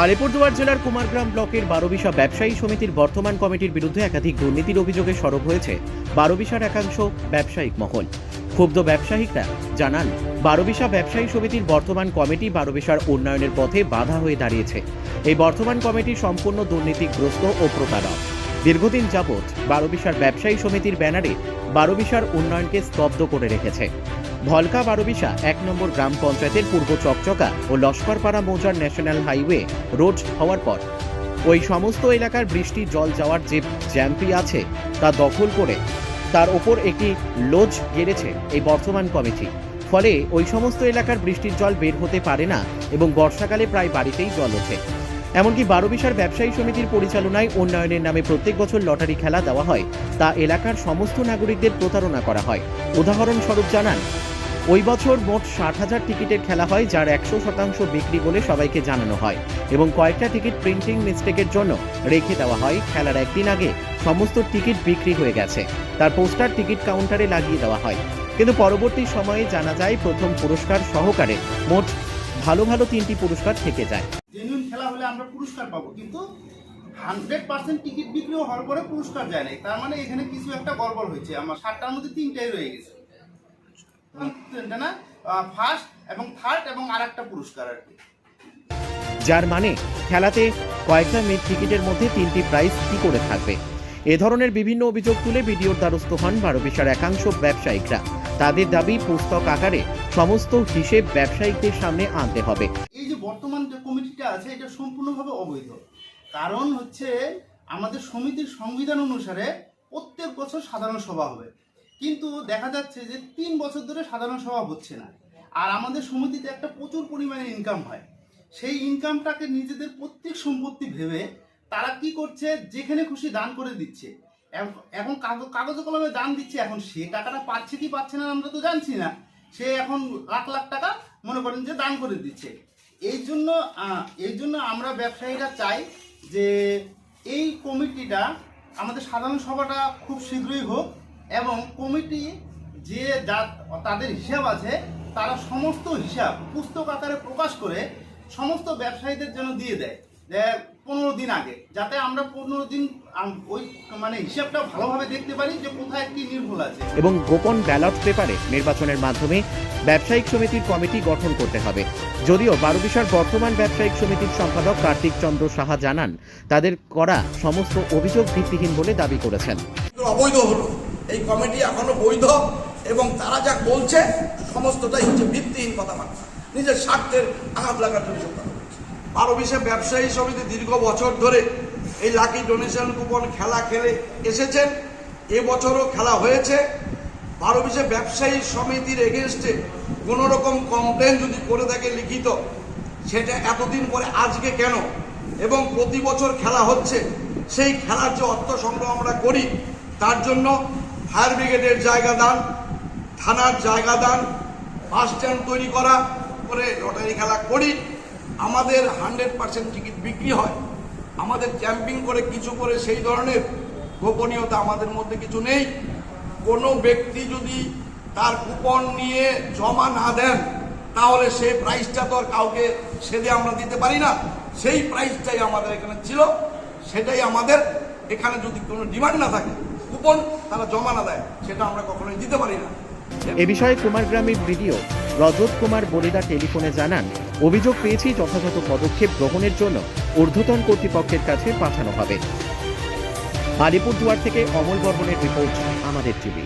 আলিপুরদুয়ার জেলার কুমারগ্রাম ব্লকের বারোবিশা ব্যবসায়ী সমিতির বর্তমান কমিটির বিরুদ্ধে একাধিক দুর্নীতির অভিযোগে সরব হয়েছে বারোবিশার একাংশ ব্যবসায়িক মহল। ক্ষুব্ধ ব্যবসায়িকরা জানান, বারোবিশা ব্যবসায়ী সমিতির বর্তমান কমিটি বারোবিশার উন্নয়নের পথে বাধা হয়ে দাঁড়িয়েছে। এই বর্তমান কমিটি সম্পূর্ণ দুর্নীতিগ্রস্ত ও প্রতারক। দীর্ঘদিন যাবৎ বারোবিশার ব্যবসায়ী সমিতির ব্যানারে বারোবিশার উন্নয়নকে স্তব্ধ করে রেখেছে। ভলকা বারোবিশা এক নম্বর গ্রাম পঞ্চায়েতের পূর্ব চকচকা ও লস্করপাড়া মৌজার ন্যাশনাল হাইওয়ে রোড হওয়ার পর। ওই সমস্ত এলাকার বৃষ্টির জল যাওয়ার যে জ্যাম্পি আছে, তা দখল করে তার ওপর একটি লোজ গেড়েছে এই বর্তমান কমিটি। ফলে ওই সমস্ত এলাকার বৃষ্টির জল বের হতে পারে না এবং বর্ষাকালে প্রায় বাড়িতেই জল ওঠে। এমনকি বারোবিশার ব্যবসায়ী সমিতির পরিচালনায় উন্নয়নের নামে প্রত্যেক বছর লটারি খেলা দেওয়া হয়, তা এলাকার সমস্ত নাগরিকদের প্রতারণা করা হয়। উদাহরণস্বরূপ জানান ওই বছর মোট ষাট হাজার টিকিটের খেলা হয়, যার একশো শতাংশ বিক্রি বলে সবাইকে জানানো হয়। এবং কয়েকটা টিকিট প্রিন্টিং মিস্টেকের জন্য রেখে দেওয়া হয়। খেলার একদিন আগে সমস্ত টিকিট বিক্রি হয়ে গেছে। তার পোস্টার টিকিট কাউন্টারে লাগিয়ে দেওয়া হয়। কিন্তু পরবর্তী সময়ে জানা যায়, প্রথম পুরস্কার সহকারে মোট ভালো ভালো তিনটি পুরস্কার থেকে যায়। খেলা হলে আমরা পুরস্কার পাবো, কিন্তু হান্ড্রেড পার্সেন্ট টিকিট বিক্রি হওয়ার পরে পুরস্কার যায় তার মানে এখানে কিছু একটা গড়বড় হয়েছে। আমার মধ্যে তিনটাই রয়ে গেছে। না ফার্স্ট এবং থার্ড এবং আর পুরস্কার আর কি। যার মানে খেলাতে কয়েকটা মিট টিকিটের মধ্যে তিনটি প্রাইজ কি করে থাকবে? এ ধরনের বিভিন্ন অভিযোগ তুলে ভিডিওর দ্বারস্থ হন বারোবিশার একাংশ ব্যবসায়িকরা। তাদের দাবি পুস্তক আকারে সমস্ত হিসেব ব্যবসায়িকদের সামনে আনতে হবে। এই যে বর্তমান যে কমিটিটা আছে এটা সম্পূর্ণভাবে অবৈধ। কারণ হচ্ছে আমাদের সমিতির সংবিধান অনুসারে প্রত্যেক বছর সাধারণ সভা হবে। কিন্তু দেখা যাচ্ছে যে তিন বছর ধরে সাধারণ সভা হচ্ছে না। আর আমাদের সমিতিতে একটা প্রচুর পরিমাণে ইনকাম হয়। সেই ইনকামটাকে নিজেদের প্রত্যেক সম্পত্তি ভেবে তারা কি করছে? যেখানে খুশি দান করে দিচ্ছে। এখন- কাগজ কলমে দান দিচ্ছে। এখন সে টাকাটা পাচ্ছে কি পাচ্ছে না আমরা তো জানছি না। সে এখন লাখ লাখ টাকা মনে করেন যে দান করে দিচ্ছে। এই জন্য এই জন্য আমরা ব্যবসায়ীরা চাই যে এই কমিটিটা আমাদের সাধারণ সভাটা খুব শীঘ্রই হোক। এবং কমিটি যে যা তাদের হিসাব আছে তারা সমস্ত হিসাব পুস্তক আকারে প্রকাশ করে সমস্ত ব্যবসায়ীদের জন্য দিয়ে দেয় যে পনেরো দিন আগে যাতে আমরা পনেরো দিন ওই মানে হিসাবটা ভালোভাবে দেখতে পারি যে কোথায় কি নির্ভুল আছে। এবং গোপন ব্যালট পেপারে নির্বাচনের মাধ্যমে ব্যবসায়িক সমিতির কমিটি গঠন করতে হবে। যদিও বারোবিশার বর্তমান ব্যবসায়িক সমিতির সম্পাদক কার্তিক চন্দ্র সাহা জানান তাদের করা সমস্ত অভিযোগ ভিত্তিহীন বলে দাবি করেছেন। অবৈধ হলো। এই কমিটি এখনও বৈধ এবং তারা যা বলছে সমস্তটাই হচ্ছে ভিত্তিহীন কথা কথাবার্তা নিজের স্বার্থের আঘাত লাগার জন্য বারো বিশে ব্যবসায়ী সমিতি দীর্ঘ বছর ধরে এই লাকি ডোনেশন কুপন খেলা খেলে এসেছেন। এবছরও খেলা হয়েছে। বারো বিশে ব্যবসায়ী সমিতির এগেনস্টে কোনো রকম কমপ্লেন যদি করে থাকে লিখিত, সেটা এতদিন পরে আজকে কেন? এবং প্রতি বছর খেলা হচ্ছে। সেই খেলার যে অর্থ সংগ্রহ আমরা করি, তার জন্য ফায়ার ব্রিগেডের জায়গা দান, থানার জায়গা দান, বাস স্ট্যান্ড তৈরি করা, করে লটারি খেলা করি। আমাদের হান্ড্রেড পার্সেন্ট টিকিট বিক্রি হয়। আমাদের ক্যাম্পিং করে কিছু করে সেই ধরনের গোপনীয়তা আমাদের মধ্যে কিছু নেই। কোনো ব্যক্তি যদি তার কুপন নিয়ে জমা না দেন, তাহলে সেই প্রাইসটা তো আর কাউকে সেদে আমরা দিতে পারি না। সেই প্রাইসটাই আমাদের এখানে ছিল। সেটাই আমাদের। এখানে যদি কোনো ডিমান্ড না থাকে কুপন তারা জমা না দেয়, সেটা আমরা কখনোই দিতে পারি না। এ বিষয়ে কুমার গ্রামের ভিডিও রজত কুমার বরিদা টেলিফোনে জানান, অভিযোগ পেয়েছি যথাযথ পদক্ষেপ গ্রহণের জন্য ঊর্ধ্বতন কর্তৃপক্ষের কাছে পাঠানো হবে। আলিপুরদুয়ার থেকে অমল বর্মনের রিপোর্ট, আমাদের টিভি।